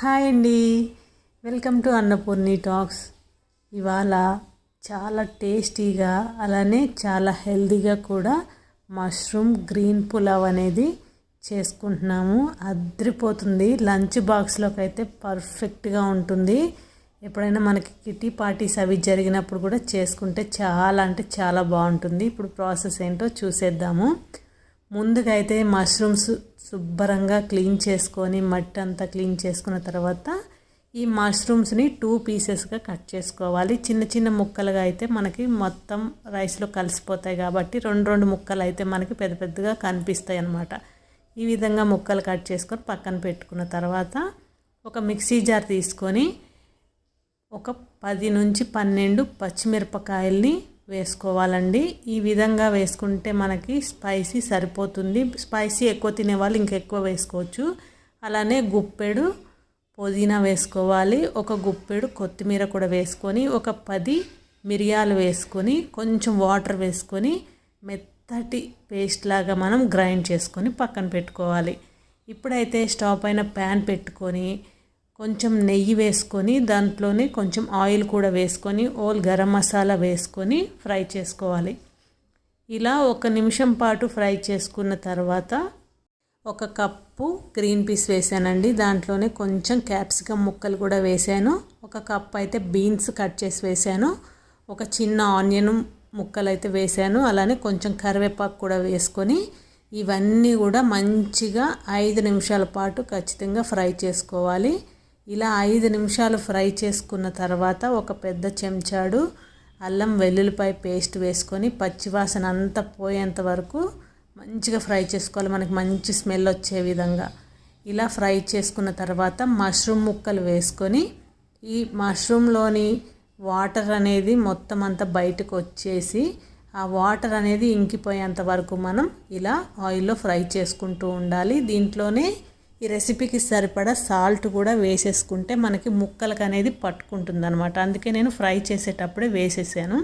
Hi అండి. Welcome to Annapurni talks. ఇవాళ చాలా టేస్టీగా అలానే చాలా హెల్తీగా కూడా మష్రూమ్ గ్రీన్ పులావ్ అనేది చేసుకుంటున్నాము. అద్రిపోతుంది. లంచ్ బాక్స్లోకి అయితే పర్ఫెక్ట్గా ఉంటుంది. ఎప్పుడైనా మనకి కిటీ పార్టీస్ అవి జరిగినప్పుడు కూడా చేసుకుంటే చాలా అంటే చాలా బాగుంటుంది. ఇప్పుడు ప్రాసెస్ ఏంటో చూసేద్దాము. ముందుగా అయితే మష్రూమ్స్ శుభ్రంగా క్లీన్ చేసుకొని మట్టి అంతా క్లీన్ చేసుకున్న తర్వాత ఈ మష్రూమ్స్ని టూ పీసెస్గా కట్ చేసుకోవాలి. చిన్న చిన్న ముక్కలుగా అయితే మనకి మొత్తం రైస్లో కలిసిపోతాయి కాబట్టి రెండు రెండు ముక్కలు అయితే మనకి పెద్ద పెద్దగా కనిపిస్తాయి అన్నమాట. ఈ విధంగా ముక్కలు కట్ చేసుకొని పక్కన పెట్టుకున్న తర్వాత ఒక మిక్సీ జార్ తీసుకొని ఒక పది నుంచి పన్నెండు పచ్చిమిరపకాయల్ని వేసుకోవాలండి. ఈ విధంగా వేసుకుంటే మనకి స్పైసీ సరిపోతుంది. స్పైసీ ఎక్కువ తినే వాళ్ళు ఇంకెక్కువ వేసుకోవచ్చు. అలానే గుప్పెడు పుదీనా వేసుకోవాలి. ఒక గుప్పెడు కొత్తిమీర కూడా వేసుకొని ఒక పది మిరియాలు వేసుకొని కొంచెం వాటర్ వేసుకొని మెత్తటి పేస్ట్ లాగా మనం గ్రైండ్ చేసుకొని పక్కన పెట్టుకోవాలి. ఇప్పుడైతే స్టవ్ పైన ప్యాన్ పెట్టుకొని కొంచెం నెయ్యి వేసుకొని దాంట్లోనే కొంచెం ఆయిల్ కూడా వేసుకొని ఓల్ గరం మసాలా వేసుకొని ఫ్రై చేసుకోవాలి. ఇలా ఒక నిమిషం పాటు ఫ్రై చేసుకున్న తర్వాత ఒక కప్పు గ్రీన్ పీస్ వేసానండి. దాంట్లోనే కొంచెం క్యాప్సికమ్ ముక్కలు కూడా వేసాను. ఒక కప్ అయితే బీన్స్ కట్ చేసి వేసాను. ఒక చిన్న ఆనియన్ ముక్కలు అయితే వేసాను. అలానే కొంచెం కరివేపాకు కూడా వేసుకొని ఇవన్నీ కూడా మంచిగా ఐదు నిమిషాల పాటు ఖచ్చితంగా ఫ్రై చేసుకోవాలి. ఇలా ఐదు నిమిషాలు ఫ్రై చేసుకున్న తర్వాత ఒక పెద్ద చెంచాడు అల్లం వెల్లుల్లిపాయ పేస్ట్ వేసుకొని పచ్చివాసన అంతా పోయేంత వరకు మంచిగా ఫ్రై చేసుకోవాలి. మనకి మంచి స్మెల్ వచ్చే విధంగా. ఇలా ఫ్రై చేసుకున్న తర్వాత మష్రూమ్ ముక్కలు వేసుకొని ఈ మష్రూమ్లోని వాటర్ అనేది మొత్తం అంతా బయటకు వచ్చేసి ఆ వాటర్ అనేది ఇంకిపోయేంత వరకు మనం ఇలా ఆయిల్లో ఫ్రై చేసుకుంటూ ఉండాలి. దీంట్లోనే ఈ రెసిపీకి సరిపడా సాల్ట్ కూడా వేసేసుకుంటే మనకి ముక్కలకు అనేది పట్టుకుంటుంది అనమాట అందుకే నేను ఫ్రై చేసేటప్పుడే వేసేసాను.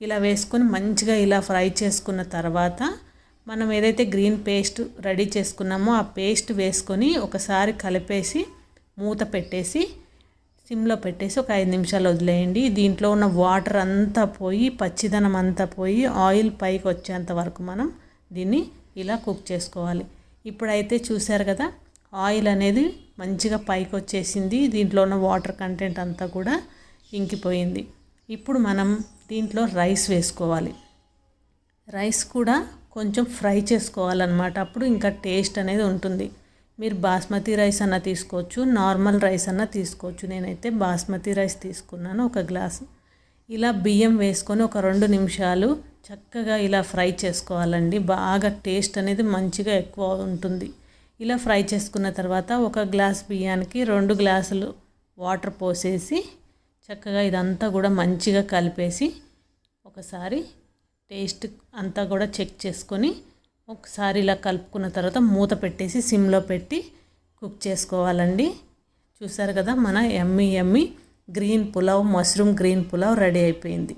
ఇలా వేసుకొని మంచిగా ఇలా ఫ్రై చేసుకున్న తర్వాత మనం ఏదైతే గ్రీన్ పేస్ట్ రెడీ చేసుకున్నామో ఆ పేస్ట్ వేసుకొని ఒకసారి కలిపేసి మూత పెట్టేసి సిమ్లో పెట్టేసి ఒక ఐదు నిమిషాలు వదిలేయండి. దీంట్లో ఉన్న వాటర్ అంతా పోయి పచ్చిదనం అంతా పోయి ఆయిల్ పైకి వచ్చేంత వరకు మనం దీన్ని ఇలా కుక్ చేసుకోవాలి. ఇప్పుడైతే చూశారు కదా ఆయిల్ అనేది మంచిగా పైకి వచ్చేసింది దీంట్లో ఉన్న వాటర్ కంటెంట్ అంతా కూడా ఇంకిపోయింది. ఇప్పుడు మనం దీంట్లో రైస్ వేసుకోవాలి. రైస్ కూడా కొంచెం ఫ్రై చేసుకోవాలన్నమాట. అప్పుడు ఇంకా టేస్ట్ అనేది ఉంటుంది. మీరు బాస్మతి రైస్ అన్న తీసుకోవచ్చు నార్మల్ రైస్ అన్న తీసుకోవచ్చు. నేనైతే బాస్మతి రైస్ తీసుకున్నాను ఒక గ్లాస్. ఇలా బియ్యం వేసుకొని ఒక రెండు నిమిషాలు చక్కగా ఇలా ఫ్రై చేసుకోవాలండి. బాగా టేస్ట్ అనేది మంచిగా ఎక్కువ ఉంటుంది. ఇలా ఫ్రై చేసుకున్న తర్వాత ఒక గ్లాస్ బియ్యానికి రెండు గ్లాసులు వాటర్ పోసేసి చక్కగా ఇదంతా కూడా మంచిగా కలిపేసి ఒకసారి టేస్ట్ అంతా కూడా చెక్ చేసుకొని ఒకసారి ఇలా కలుపుకున్న తర్వాత మూత పెట్టేసి సిమ్లో పెట్టి కుక్ చేసుకోవాలండి. చూసారు కదా మన ఎమ్మి ఎమ్మి green pulao mushroom green pulao ready అయిపోయింది.